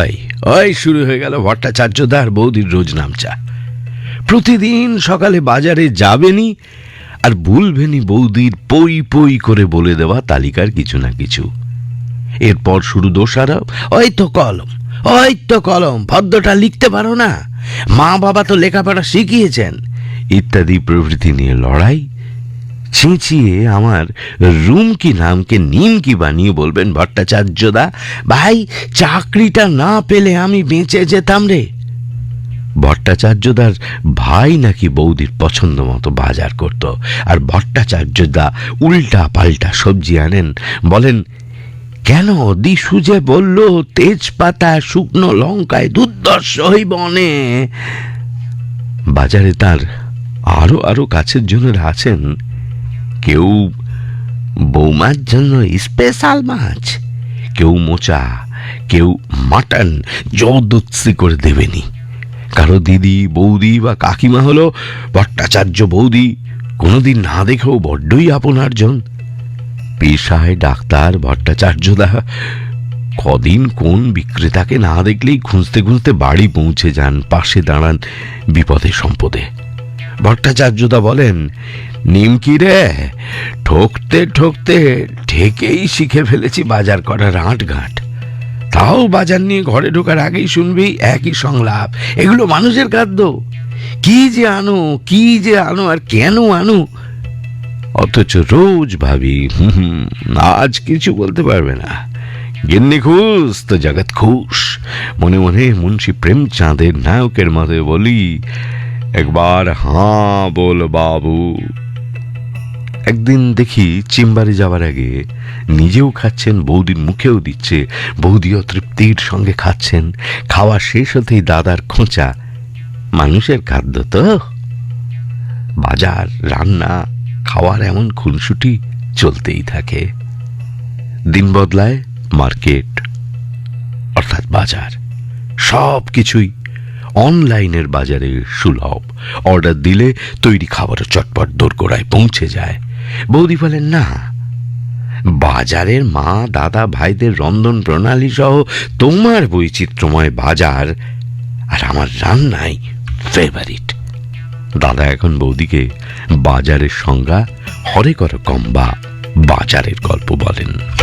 ওই ওই শুরু হয়ে গেল ভট্টাচার্যদার বৌদির রোজ নামচা। প্রতিদিন সকালে বাজারে যাবেনি আর ভুলবেনি বৌদির পই পই করে বলে দেওয়া তালিকার কিছু না কিছু। এরপর শুরু দোষারোপ। ওই তো কলম, ওই তো কলম, ভদ্রটা লিখতে পারো না। মা বাবা তো লেখাপড়া শিখিয়েছেন। ইত্যাদি প্রভৃতি নিয়ে লড়াই চেঁচিয়ে আমার রুম কি নামকে নিম কি বানিয়ে বলবেন, ভট্টাচার্যদা, ভাই, চাকরিটা না পেলে আমি বেঁচে যেতাম রে। ভট্টাচার্যদার ভাই নাকি বৌদির পছন্দ মতো বাজার করত, আর ভট্টাচার্যদা উল্টা পাল্টা সবজি আনেন, বলেন, কেন দিশু যে বলল তেজপাতা, শুকনো লঙ্কায় দুর্দর্শ হইবনে বাজারে তার আরও আরও কাছের জনেরা আছেন কেউ বৌমার জন্য স্পেশাল মাছ, কেউ মোচা, কেউ মাটন জবরদস্তি করে দেবেনি। কারও দিদি, বৌদি বা কাকিমা হলো ভট্টাচার্য বৌদি, কোনোদিন না দেখেও বড্ডই আপনার জন পেশায় ডাক্তার ভট্টাচার্যদা কদিন কোন বিক্রেতাকে না দেখলেই খুঁজতে খুঁজতে বাড়ি পৌঁছে যান, পাশে দাঁড়ান বিপদে সম্পদে ভট্টাচার্যদা বলেন নিমকি রে? ঠকতে ঠকতে ঠেকেই শিখে ফেলেছি বাজার করার আঁট ঘাট তাও বাজার নিয়ে ঘরে ঢোকার আগেই শুনবি একই সংলাপ। এগুলো মানুষের খাদ্য। কি যে আনো, কি যে আনো, আর কেন আনো? অথচ রোজ ভাবি আজ কিছু বলতে পারবে না। গিন্নি খুশ, তো জগৎ খুশ। মনে মনে মুন্সী প্রেমচাঁদের নায়কের মতে বলি, একবার হাঁ বল বাবু একদিন দেখি চেম্বারে যাওয়ার আগে নিজেও খাচ্ছেন, বৌদির মুখেও দিচ্ছে, বৌদিও তৃপ্তির সঙ্গে খাচ্ছেন। খাওয়া শেষ হতেই দাদার খোঁচা। মানুষের খাদ্য তো। বাজার, রান্না, খাওয়ার এমন খুনসুটি চলতেই থাকে। দিন বদলায়, মার্কেট, অর্থাৎ বাজার, সব কিছুই অনলাইনের বাজারে সুলভ। অর্ডার দিলে তৈরি খাবারও চটপট দোরগোড়ায় পৌঁছে যায়। বৌদি বলেন, না, বাজারের মা, দাদা, ভাইদের রন্ধন প্রণালী সহ তোমার বৈচিত্র্যময় বাজার আর আমার রান্নাই ফেভারিট দাদা এখন বৌদিকে বাজারের সংজ্ঞা হরে কর কম্বা বাজারের গল্প বলেন।